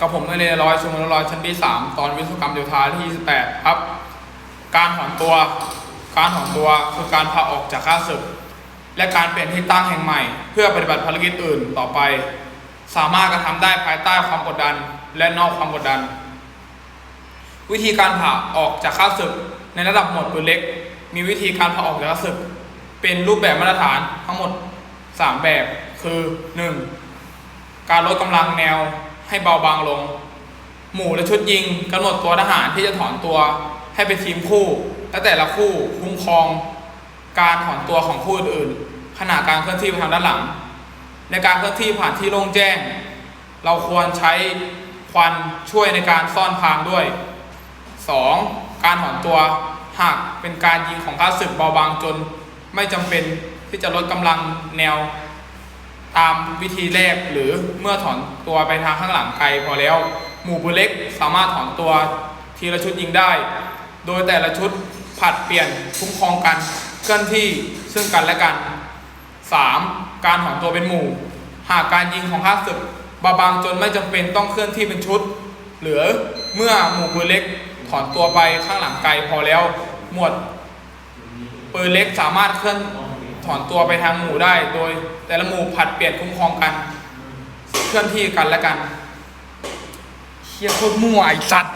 กับผมในเรียนร้อยชมรมร้อยชั้นที่สามตอนวิศวกรรมโยธาที่ 28 ครับ การถอนตัว การถอนตัวคือการพาออกจากข้าศึก และการเปลี่ยนที่ตั้งแห่งใหม่ เพื่อปฏิบัติภารกิจอื่นต่อไป สามารถกระทำได้ภายใต้ความกดดันและนอกความกดดัน วิธีการผ่าออกจากข้าศึกในระดับหมวดปืนเล็ก มีวิธีการผ่าออกจากข้าศึก เป็นรูปแบบมาตรฐานทั้งหมด 3 แบบคือ 1. การลดกำลังแนว ให้เบาบางลง หมู่และชุดยิงกำหนดตัวทหารที่จะถอนตัวให้เป็นทีมคู่และแต่ละคู่คุ้มครอง การถอนตัวของคู่อื่นๆขณะการเคลื่อนที่ไปทางด้านหลัง ในการเคลื่อนที่ผ่านที่โล่งแจ้ง เราควรใช้ควันช่วยในการซ่อนพรางด้วย 2. การถอนตัวหากเป็นการยิงของข้าศึกเบาบางจน ไม่จำเป็นที่จะลดกำลังแนว ตามวิธีแรกหรือเมื่อถอนตัวไปทางข้างหลังไกลพอแล้ว หมู่ปืนเล็กสามารถถอนตัวทีละชุดยิงได้ โดยแต่ละชุดผัดเปลี่ยนคุ้มครองกันเคลื่อนที่ซึ่งกันและกัน 3. การถอนตัวเป็นหมู่ หากการยิงของข้าศึกเบาบางจนไม่จำเป็นต้องเคลื่อนที่เป็นชุด หรือเมื่อหมู่ปืนเล็กถอนตัวไปข้างหลังไกลพอแล้ว หมวดปืนเล็กสามารถเคลื่อน ถอนตัวไปทางหมู่ได้โดย แต่ละหมู่ผัดเปลี่ยนคุ้มครองกัน เคลื่อนที่กันและกันเฮียโคตรมั่วไอ้สัตว์